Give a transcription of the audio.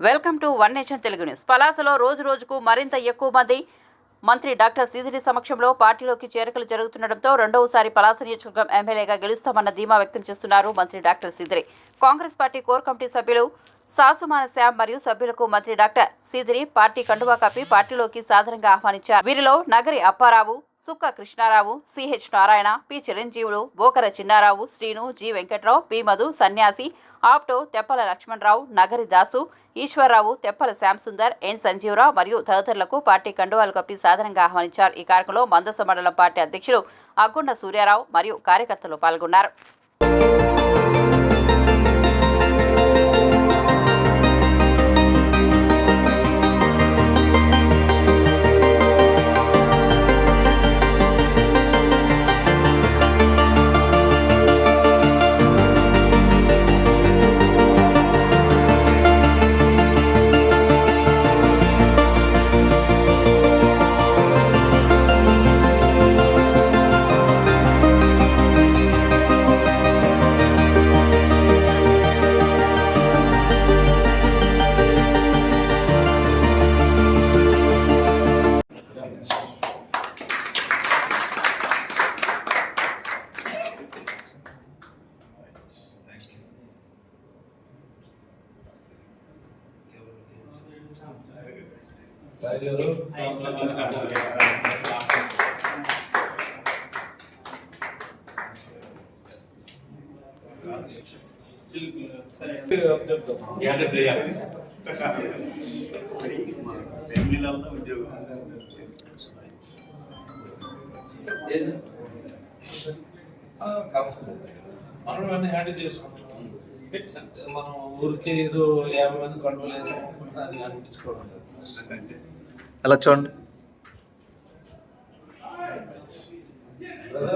Welcome to one nation Telugu news. పలాసలో రోజు రోజుకు మరింత ఎక్కువ మంది మంత్రి డాక్టర్ సీదిరి సమక్షంలో పార్టీలోకి చేరికలు జరుగుతుండటంతో రెండవసారి పలాస నియోజకవర్గం ఎమ్మెల్యేగా గెలుస్తామన్న ధీమా వ్యక్తం చేస్తున్నారు మంత్రి doctor Seediri Congress party core committee సభ్యులు సాసుమాన శ్యామ్ మరియు సభ్యులకు మంత్రి డాక్టర్ సీదిరి పార్టీ కండువా కప్పి పార్టీలోకి సాధారణంగా ఆహ్వానించారు. వీరిలో Nagari Apparao Sukka Krishnarao CH Narayana P Chiranjeevulu Bokara Chinnarao Srinu G Venkatrao P Madhu Sanyasi opto Teppala Lakshmanarao Nagari Dasu Eswararao Teppala Shyamsundar N Sanjeevarao మరియు తదితరులకు పార్టీ కండువాలు కప్పి సాధారణంగా ఆహ్వానించారు. ఈ కార్యక్రమంలో మందస మండలం పార్టీ అధ్యక్షులు అగ్గుండ సూర్యారావు మరియు కార్యకర్తలు పాల్గొన్నారు. మనం అన్ని హ్యాండిల్ చేసుకుంటాం మనం ఊరికే ఏదో యాభై మంది కంట్రోల్ చేసాం అని అనిపించుకోవడం అలా చూడండి?